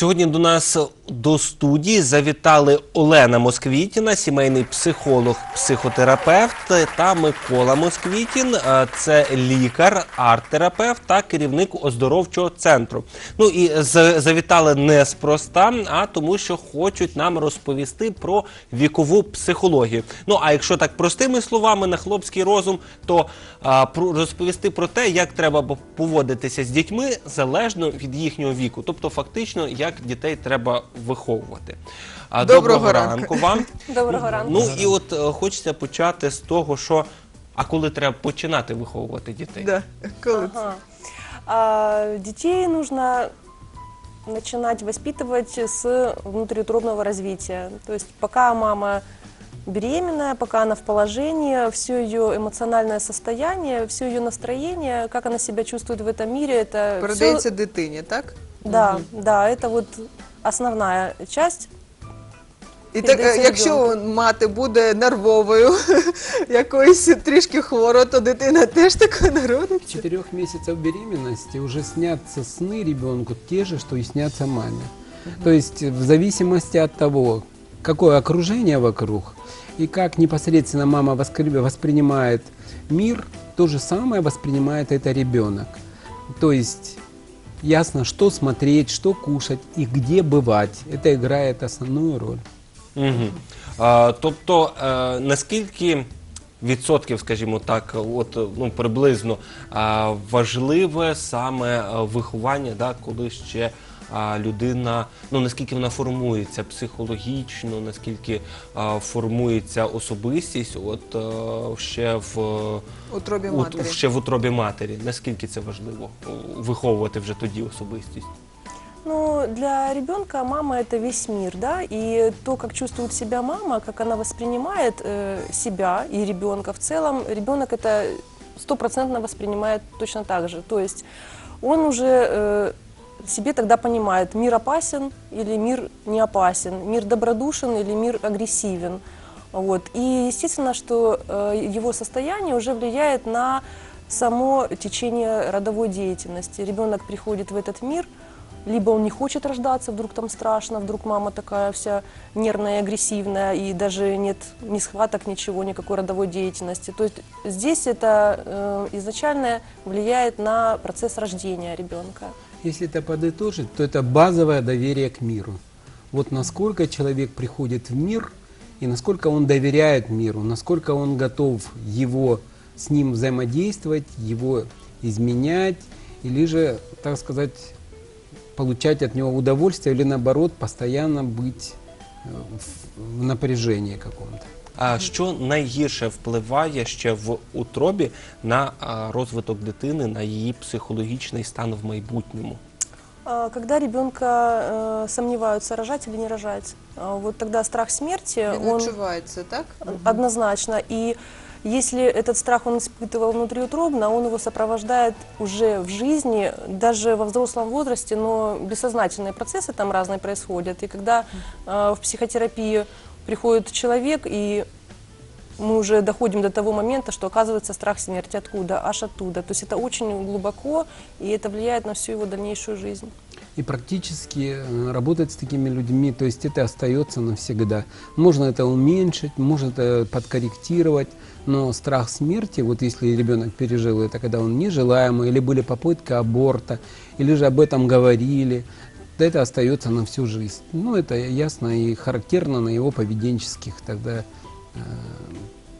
Сьогодні до нас до студії завітали Олена Москвітіна, сімейний психолог, психотерапевт та Микола Москвітін. е, Це лікар, арт-терапевт та керівник оздоровчого центру. Ну і за- завітали неспроста, а тому, що хочуть нам розповісти про вікову психологію. Ну а якщо так простими словами на хлопський розум, то а, про розповісти про те, як треба поводитися з дітьми залежно від їхнього віку, тобто фактично, як дітей треба виховувати. А, Доброго ранку. вам. Доброго ранку. Ну і от е, хочеться почати з того, що а коли треба починати виховувати дітей? Да. Коли це? Ага. А, детей нужно начинать воспитывать с внутриутробного развития. То есть пока мама беременная, пока она в положении, все ее эмоциональное состояние, все ее настроение, как она себя чувствует в этом мире, это всё- Передається дитині, так? да, да, это вот основная часть. І так, е, Передається якщо мати буде нервовою, якоюсь трішки хворою, то дитина теж такою народиться. четырех месяцев беременности уже снятся сны ребенку те же, что и снятся маме. То есть в зависимости от того, какое окружение вокруг и как непосредственно мама воскр- воспринимает мир, то же самое воспринимает это ребенок. То есть ясно, что смотреть, что кушать и где бывать. Это играет основную роль. Угу. А, тобто, е, наскільки відсотків, скажімо так, от е, ну приблизно а, важливе саме е, виховання, да, коли ще людина, ну наскільки вона формується психологічно, наскільки а, формується особистість, от е, ще в Утробі от, матері. ще в утробі матері. Наскільки це важливо о, виховувати вже тоді особистість? Ну, для ребенка мама это весь мир, да, и то, как чувствует себя мама, как она воспринимает э, себя и ребенка в целом, ребенок это стопроцентно воспринимает точно так же. То есть он уже э, себе тогда понимает, мир опасен или мир не опасен, мир добродушен или мир агрессивен. Вот. И естественно, что э, его состояние уже влияет на само течение родовой деятельности. Ребенок приходит в этот мир, либо он не хочет рождаться, вдруг там страшно, вдруг мама такая вся нервная агрессивная, и даже нет ни схваток, ничего, никакой родовой деятельности. То есть здесь это э, изначально влияет на процесс рождения ребенка. Если это подытожить, то это базовое доверие к миру. Вот насколько человек приходит в мир и насколько он доверяет миру, насколько он готов его с ним взаимодействовать, его изменять, или же, так сказать, получать от него удовольствие, или наоборот, постоянно быть э, в, в напряжении каком-то. А що найгірше впливає ще в утробі на а, розвиток дитини, на її психологічний стан в майбутньому? А, Когда ребенка э, сомневаются, рожать или не рожать, а, вот тогда страх смерти, Він он відчувається, так? Однозначно. И если этот страх он испытывал внутриутробно, он его сопровождает уже в жизни, даже во взрослом возрасте, но бессознательные процессы там разные происходят. И когда э, в психотерапию приходит человек, и мы уже доходим до того момента, что оказывается страх смерти откуда, аж оттуда. То есть это очень глубоко, и это влияет на всю его дальнейшую жизнь. И практически э, работать с такими людьми, то есть это остается навсегда. Можно это уменьшить, можно это подкорректировать, но страх смерти, вот если ребенок пережил это, когда он нежелаемый, или были попытки аборта, или же об этом говорили, то это остается на всю жизнь. Ну, это ясно и характерно на его поведенческих тогда э,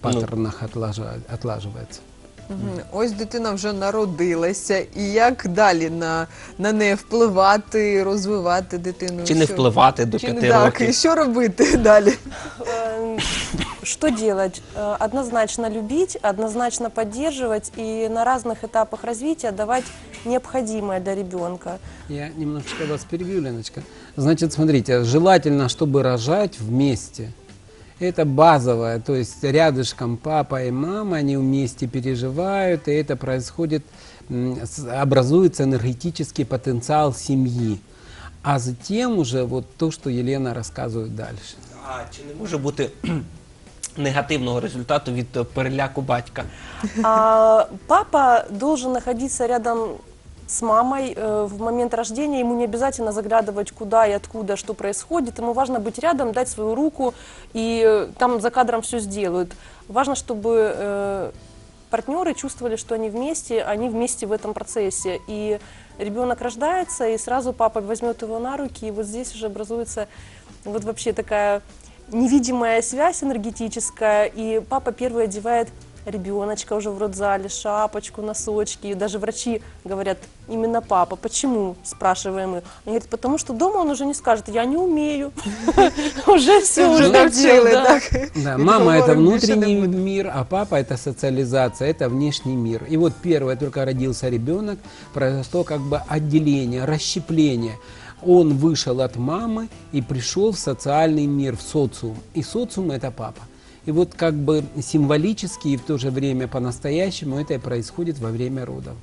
паттернах отлажа- отлаживается. Мгм. Ось дитина вже народилася, і як далі на, на неї впливати, розвивати дитину? Чи не Що- впливати до Чи не п'яти так, років? і що робити далі? Э, Что делать? Э, Однозначно любить, однозначно поддерживать и на разных этапах развития давать необходимое для ребенка. Я немножечко вас перебью, Леночка. Значит, смотрите, желательно, чтобы рожать вместе. Это базовое, то есть рядышком папа и мама, они вместе переживают, и это происходит, образуется энергетический потенциал семьи. А затем уже вот то, что Елена рассказывает дальше. А чи не може бути негативного результату від е, переляку батька? А папа должен находиться рядом с мамой э, в момент рождения, ему не обязательно заглядывать куда и откуда, что происходит, ему важно быть рядом, дать свою руку, и э, там за кадром все сделают. Важно, чтобы э, партнеры чувствовали, что они вместе, они вместе в этом процессе. И ребенок рождается, и сразу папа возьмет его на руки, и вот здесь уже образуется вот вообще такая невидимая связь энергетическая, и папа первый одевает ребеночка уже в родзале, шапочку, носочки, и даже врачи говорят, именно папа. Почему, спрашиваем мы. Он говорит, потому что дома он уже не скажет, я не умею. Уже все, уже да. мама это внутренний мир, а папа это социализация, это внешний мир. И вот первое, только родился ребенок, произошло как бы отделение, расщепление. Он вышел от мамы и пришел в социальный мир, в социум. И социум это папа. И вот как бы символически и в то же время по-настоящему это и происходит во время родов.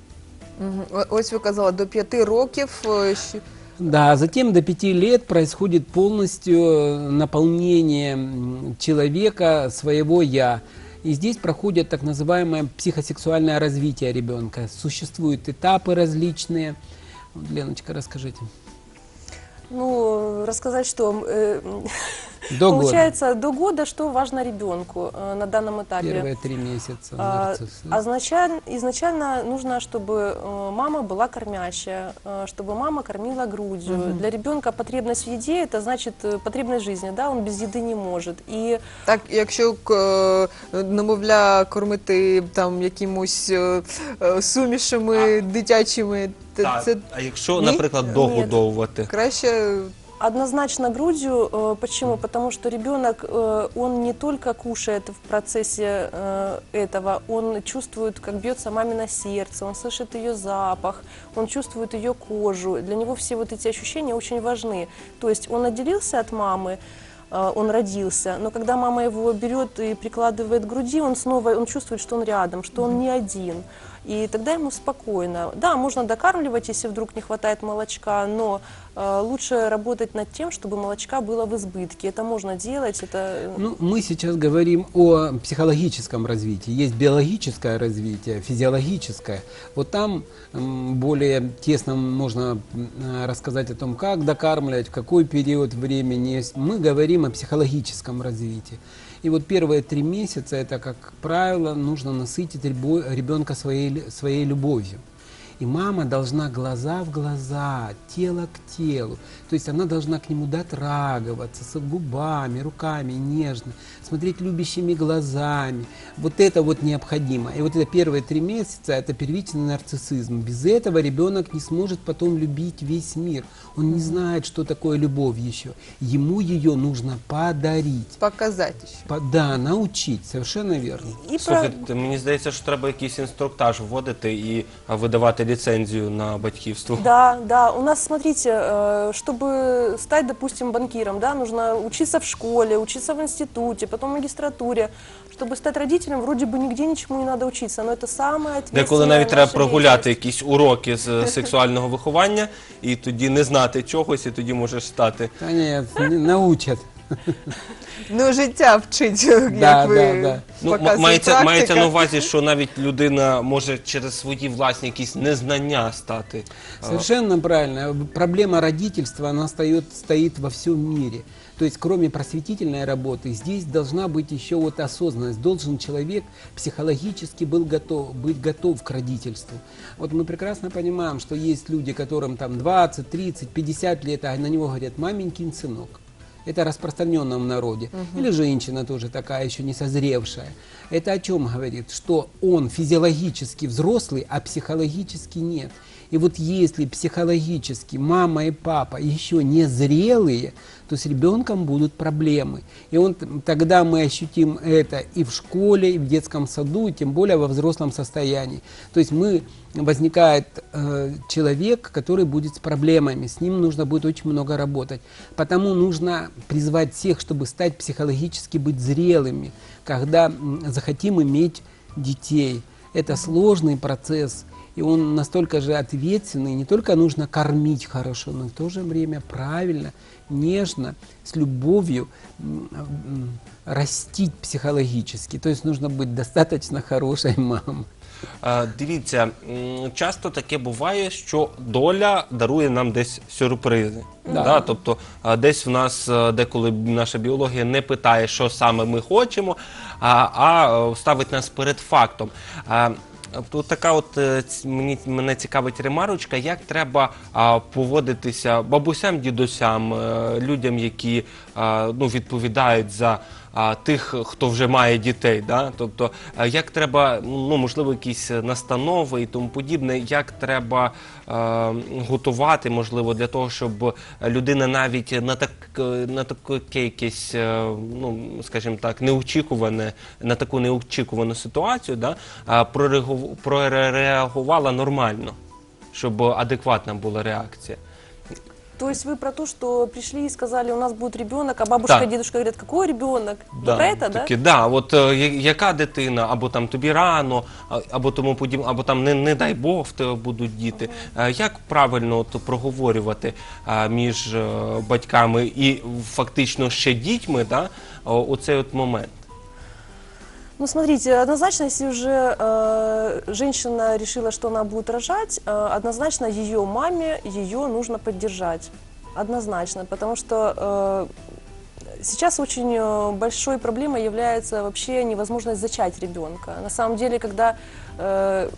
О- Ось ви казали, до п'яти років що- Да, затем до пяти лет происходит полностью э, наполнение человека своего «я». И здесь проходит так называемое психосексуальное развитие ребенка. Существуют этапы различные. Леночка, расскажите. Ну, рассказать, что э, До года. получается до года, что важно ребенку э, на данном этапе. Первые три месяца. А, нарцисс. означа- изначально нужно, чтобы э, мама была кормящая, э, чтобы мама кормила грудью. Для ребенка потребность в еде это значит э, потребность жизни, да, он без еды не может. И Так, якщо к- е, немовля кормити там якимось е, е, сумішами дитячими, то Так, це а якщо, Ні? наприклад, Ні. догодовувати? краще Однозначно грудью. э, Почему? Потому что ребенок, э, он не только кушает в процессе э, этого, он чувствует, как бьется мамино сердце, он слышит ее запах, он чувствует ее кожу. Для него все вот эти ощущения очень важны. То есть он отделился от мамы, он родился, но когда мама его берет и прикладывает к груди, он снова, он чувствует, что он рядом, что он не один. И тогда ему спокойно. Да, можно докармливать, если вдруг не хватает молочка, но э, лучше работать над тем, чтобы молочка было в избытке. Это можно делать, это... э, Ну, мы сейчас говорим о психологическом развитии. Есть биологическое развитие, физиологическое. Вот там м, более тесно можно э, рассказать о том, как докармливать, в какой период времени. Мы говорим о психологическом развитии. И вот первые три месяца, это, как правило, нужно насытить ребенка своей, своей любовью. И мама должна глаза в глаза, тело к телу. То есть она должна к нему дотрагиваться с губами, руками, нежно, смотреть любящими глазами. Вот это вот необходимо. И вот это первые три месяца, это первичный нарциссизм. Без этого ребенок не сможет потом любить весь мир. Он не знает, что такое любовь еще. Ему ее нужно подарить. показати ще. По- Да, научить, совершенно верно. И про- Слухайте, мені здається, що треба якийсь інструктаж вводити і а, видавати ліцензію на батьківство. Да, да. У нас, смотрите, э, чтобы стать, допустим, банкиром, да, нужно учиться в школе, учиться в институте, потом в магистратуре. Чтобы стать родителем, вроде бы нигде ничему не надо учиться, но это самое ответственное Деколи навіть треба наше прогуляти деятельность. якісь уроки з е, сексуального виховання, і тоді не знати чогось, і тоді можеш стати. Да нет, не- научат. Ну, життя вчить, як Да, ви да, да. Ну, м- показує мається, практика. мається на увазі, що навіть людина може через свої власні якісь незнання стати. е, Совершенно правильно. Проблема родительства, она стоит, стоит во всем мире. То есть, кроме просветительной работы, здесь должна быть еще вот осознанность. Должен человек психологически был готов, быть готов к родительству. Вот мы прекрасно понимаем, что есть люди, которым там 20, 30, 50 лет, а на него говорят «маменькин сынок». Это распространенно в народе. Или женщина тоже такая еще не созревшая. Это о чем говорит? Что он физиологически взрослый, а психологически нет. И вот если психологически мама и папа еще не зрелые, то с ребенком будут проблемы. И он, тогда мы ощутим это и в школе, и в детском саду, и тем более во взрослом состоянии. То есть мы, возникает э, человек, который будет с проблемами, с ним нужно будет очень много работать. Потому нужно призвать всех, чтобы стать психологически быть зрелыми, когда захотим иметь детей. Это сложный процесс, и он настолько же ответственный. Не только нужно кормить хорошо, но в то же время правильно, нежно, с любовью растить психологически. То есть нужно быть достаточно хорошей мамой. Е, Дивіться, м, часто таке буває, що доля дарує нам десь сюрпризи. Да. Тобто е, десь в нас е, деколи наша біологія не питає, що саме ми хочемо, а, а е, ставить нас перед фактом. Тут така от е, мені мене цікавить ремарочка, як треба а, поводитися бабусям, дідусям, е, людям, які а, ну, відповідають за а, тих, хто вже має дітей. Да? Тобто, е, як треба, ну можливо, якісь настанови і тому подібне, як треба е, готувати, можливо, для того, щоб людина навіть на так на таке якесь, е, ну скажімо так, неочікуване, на таку неочікувану ситуацію, да, прореагувала нормально, щоб адекватна була реакція. То есть вы про то, что пришли и сказали, у нас будет ребенок, а бабушка Да. и дедушка говорят, какой ребенок? Вы про это, да? такі, да? От е, я- яка дитина, або там тобі рано, а- або тому подібне, або там не, не дай Бог в тебе будуть діти. Е, Як правильно от, проговорювати е, між е, батьками і фактично ще дітьми, да, о- оцей от момент? Ну, смотрите, однозначно, если уже э, женщина решила, что она будет рожать, э, однозначно ее маме ее нужно поддержать. Однозначно, потому что э, сейчас очень э, большой проблемой является вообще невозможность зачать ребенка. На самом деле, когда э,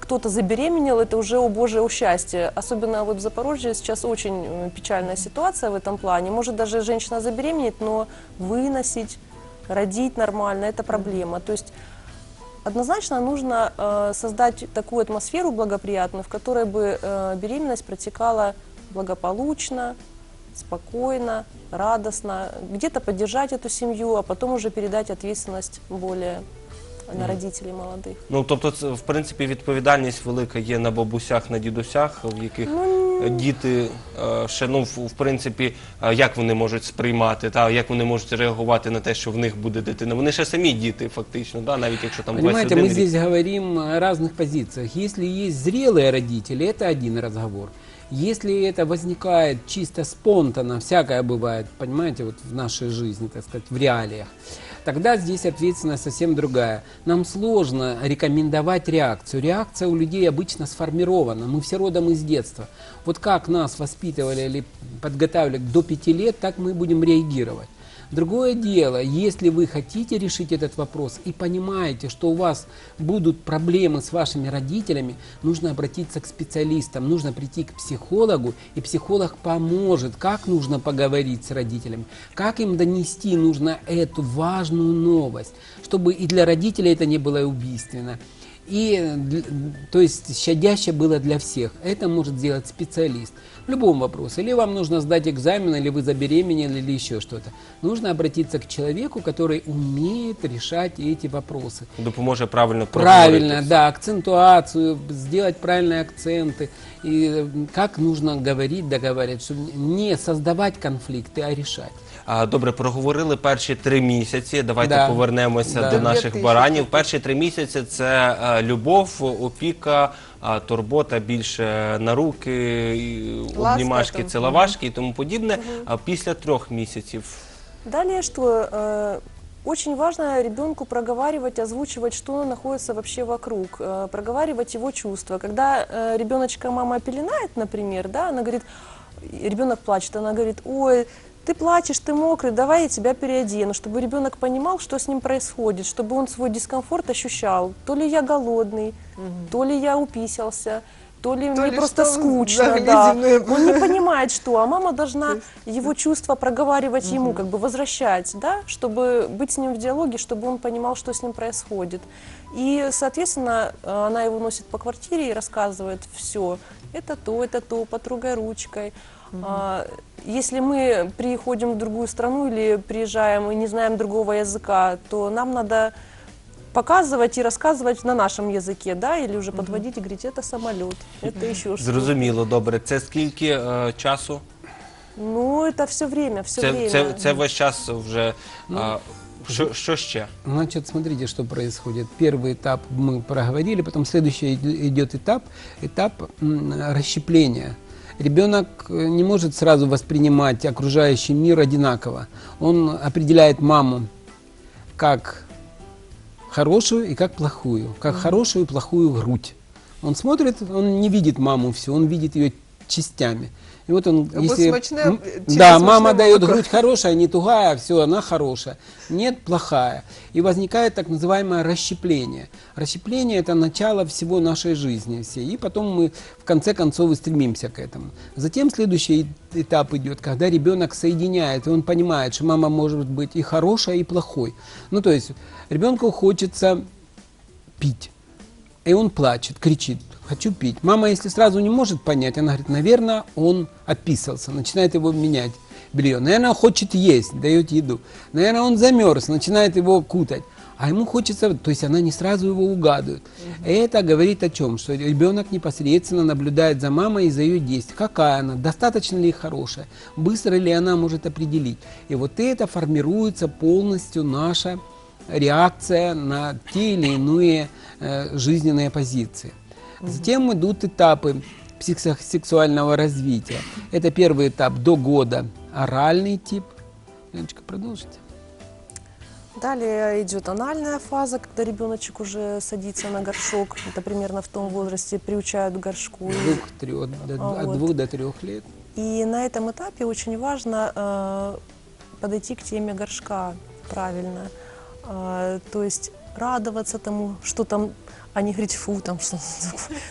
кто-то забеременел, это уже, о боже, о счастье. Особенно вот в Запорожье сейчас очень э, печальная ситуация в этом плане. Может даже женщина забеременеть, но выносить, родить нормально, это проблема. То есть однозначно нужно э, создать такую атмосферу благоприятную, в которой бы э, беременность протекала благополучно, спокойно, радостно, где-то поддержать эту семью, а потом уже передать ответственность более на родителей молодых. Ну тобто, це в принципі відповідальність велика є на бабусях, на дідусях, в яких е, діти е, ще ну в, в принципі, е, як вони можуть сприймати, та як вони можуть реагувати на те, що в них буде дитина. Вони ще самі діти, фактично, да, навіть якщо там Понимаете, 21 мы рік. здесь говорим о разных позициях. Если есть зрелые родители, это один разговор. Если это возникает чисто спонтанно, всякое бывает, понимаете, вот в нашей жизни, так сказать, в реалиях, Тогда здесь ответственность совсем другая. Нам сложно рекомендовать реакцию. Реакция у людей обычно сформирована. Мы все родом из детства. Вот как нас воспитывали или подготавливали до пяти лет, так мы будем реагировать. Другое дело, если вы хотите решить этот вопрос и понимаете, что у вас будут проблемы с вашими родителями, нужно обратиться к специалистам, нужно прийти к психологу, и психолог поможет, как нужно поговорить с родителями, как им донести нужно эту важную новость, чтобы и для родителей это не было убийственно. И, дл- то есть, щадяще было для всех. Это может сделать специалист. В любом вопросе. Или вам нужно сдать экзамен, или вы забеременели, или еще что-то. Нужно обратиться к человеку, который умеет решать эти вопросы. допоможе правильно Правильно, проговорити. да, акцентуацию, сделать правильные акценты. И э, как нужно говорить, договаривать, чтобы не создавать конфликты, а решать. А, Добре, проговорили перші три місяці. Давайте Да. повернемося Да. до наших Дев'ятий баранів. Перші три місяці це е, любов, опіка, а, турбота більше на руки, і Ласка обнімашки, там. ціловашки і тому подібне. А після трьох місяців Далее что? Э, Очень важно ребенку проговаривать, озвучивать, что находится вообще вокруг, э, проговаривать его чувства. Когда э, ребеночка мама пеленает, например, да, она говорит, ребенок плачет, она говорит, ой, ты плачешь, ты мокрый, давай я тебя переодену, чтобы ребенок понимал, что с ним происходит, чтобы он свой дискомфорт ощущал. То ли я голодный, то ли я уписался, то ли То мне ли просто что скучно, да. мною Он не понимает, что, а мама должна его чувства проговаривать ему, как бы возвращать, да, чтобы быть с ним в диалоге, чтобы он понимал, что с ним происходит. И, соответственно, она его носит по квартире и рассказывает все. Это то, это то, потрогай ручкой. А, Если мы приходим в другую страну или приезжаем и не знаем другого языка, то нам надо показывать и рассказывать на нашем языке, да, или уже подводить и говорить, это самолет, это еще что-то. зрозуміло, добре. Це скільки е, часу? Ну, это все время, все Це, время. це, це весь час вже. а, що, що ще? Значит, смотрите, что происходит. Первый этап мы проговорили, потом следующий иде- идет этап, этап м, расщепления. Ребенок э, не может сразу воспринимать окружающий мир одинаково. Он определяет маму как хорошую и как плохую, как хорошую и плохую грудь. Он смотрит, он не видит маму всю, он видит ее частями. И вот он, Або если... смачне, м, чи да, мама дает молоко. грудь хорошая, не тугая, все, она хорошая. Нет, плохая. И возникает так называемое расщепление. Расщепление – это начало всего нашей жизни всей. И потом мы в конце концов и стремимся к этому. Затем следующий этап идет, когда ребенок соединяет, и он понимает, что мама может быть и хорошая, и плохой. Ну, то есть ребенку хочется пить. И он плачет, кричит, хочу пить. Мама, если сразу не может понять, она говорит, наверное, он отписался, начинает его менять белье. Наверное, он хочет есть, дает еду. Наверное, он замерз, начинает его кутать. А ему хочется, то есть она не сразу его угадывает. И это говорит о чем? Что ребенок непосредственно наблюдает за мамой и за ее действием. Какая она, достаточно ли хорошая, быстро ли она может определить. И вот это формируется полностью наша реакция на те или иные э, жизненные позиции. Затем идут этапы психосексуального развития. Это первый этап до года оральный тип. Леночка, продолжите. Далее идет анальная фаза, когда ребеночек уже садится на горшок. Это примерно в том возрасте приучают к горшку. Двух, трех, до- А от вот. двух до трех лет. И на этом этапе очень важно э, подойти к теме горшка правильно. Э, то есть радоваться тому, что там, а не говорить фу, там что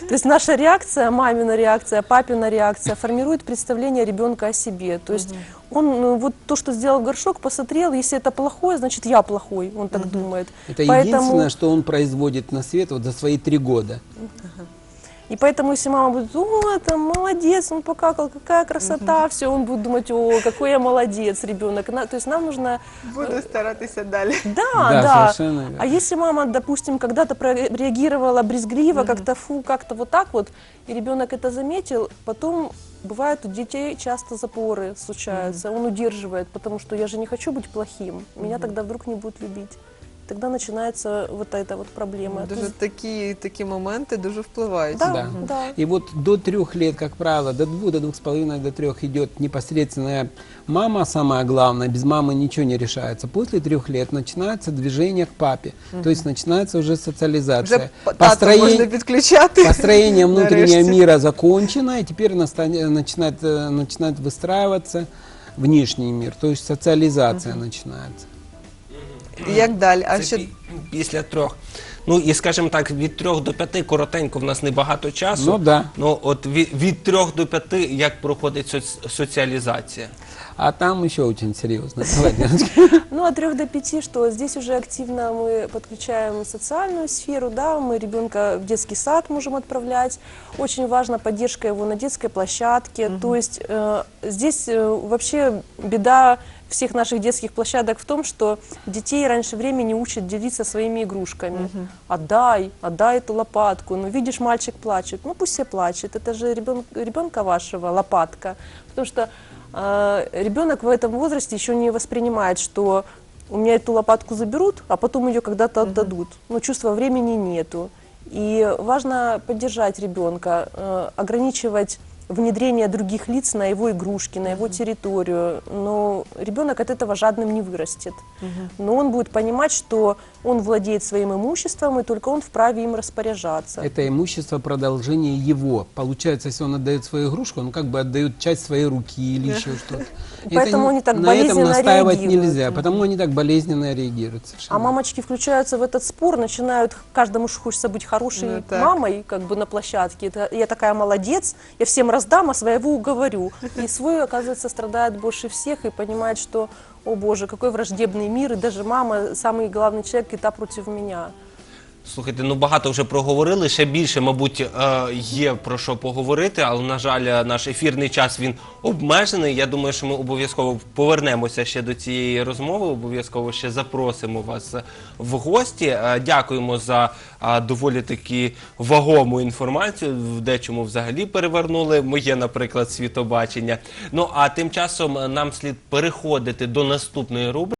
То есть наша реакция, мамина реакция, папина реакция формирует представление ребенка о себе. То есть он ну, вот то, что сделал горшок, посмотрел, если это плохое, значит я плохой, он так думает. Это Поэтому- единственное, что он производит на свет вот за свои три года. И поэтому, если мама будет, о, там, молодец, он покакал, какая красота, все, он будет думать, о, какой я молодец, ребенок. На- то есть нам нужно, Буду старатися далі. да, Да, да. совершенно верно. А если мама, допустим, когда-то реагировала брезгливо, как-то фу, как-то вот так вот, и ребенок это заметил, потом бывает у детей часто запоры случаются, он удерживает, потому что я же не хочу быть плохим, меня тогда вдруг не будут любить Тогда начинается вот эта вот проблема. То Дуже есть- такі, такі моменти дуже впливають. Да, Да. да. И вот до трех лет, как правило, до двух, до двух с половиной, до трех идет непосредственная мама, самое главное, без мамы ничего не решается. После трех лет начинается движение к папе, то есть начинается уже социализация. Вже п- тато можна підключати. Построение внутреннего Нарешті. мира закончено, и теперь наста- начинает, э, начинает выстраиваться внешний мир, то есть социализация начинается. Як далі? А Це ще пі- після трьох. Ну і скажімо так, від трьох до п'яти коротенько в нас небагато часу. Ну да. Ну от від, від трьох до п'яти як проходить соц- соціалізація? А там еще очень серьезно. Давай, Леночка. Ну, от 3 до 5, что здесь уже активно мы подключаем социальную сферу, да, мы ребенка в детский сад можем отправлять. Очень важна поддержка его на детской площадке. То есть э, здесь э, вообще беда всех наших детских площадок в том, что детей раньше времени учат делиться своими игрушками. Отдай, отдай эту лопатку. Ну, видишь, мальчик плачет, ну пусть себе плачет. Это же ребен- ребенка вашего лопатка. Потому что э, ребенок в этом возрасте еще не воспринимает, что у меня эту лопатку заберут, а потом ее когда-то отдадут. Ну, чувства времени нету. И важно поддержать ребенка, э, ограничивать внедрение других лиц на его игрушки, на его территорию. Но ребенок от этого жадным не вырастет. Но он будет понимать, что он владеет своим имуществом, и только он вправе им распоряжаться. Это имущество продолжение его. Получается, если он отдает свою игрушку, он как бы отдает часть своей руки или еще что-то. Поэтому Это они так на этом болезненно настаивать реагируют. нельзя, потому они так болезненно реагируют. А мамочки включаются в этот спор, начинают каждому ж хочется быть хорошей Ну, так. мамой, как бы на площадке. Это, я такая молодец, я всем раздам, а своего уговорю. И свой, оказывается, страдает больше всех и понимает, что, о боже, какой враждебный мир, и даже мама, самый главный человек, и та против меня. Слухайте, ну багато вже проговорили. Ще більше, мабуть, е, є про що поговорити, але на жаль, е, наш ефірний час він обмежений. Я думаю, що ми обов'язково повернемося ще до цієї розмови. Обов'язково ще запросимо вас в гості. Е, Дякуємо за е, доволі таки вагому інформацію. В дечому взагалі перевернули моє, наприклад, світобачення. Ну а тим часом е, нам слід переходити до наступної рубрики.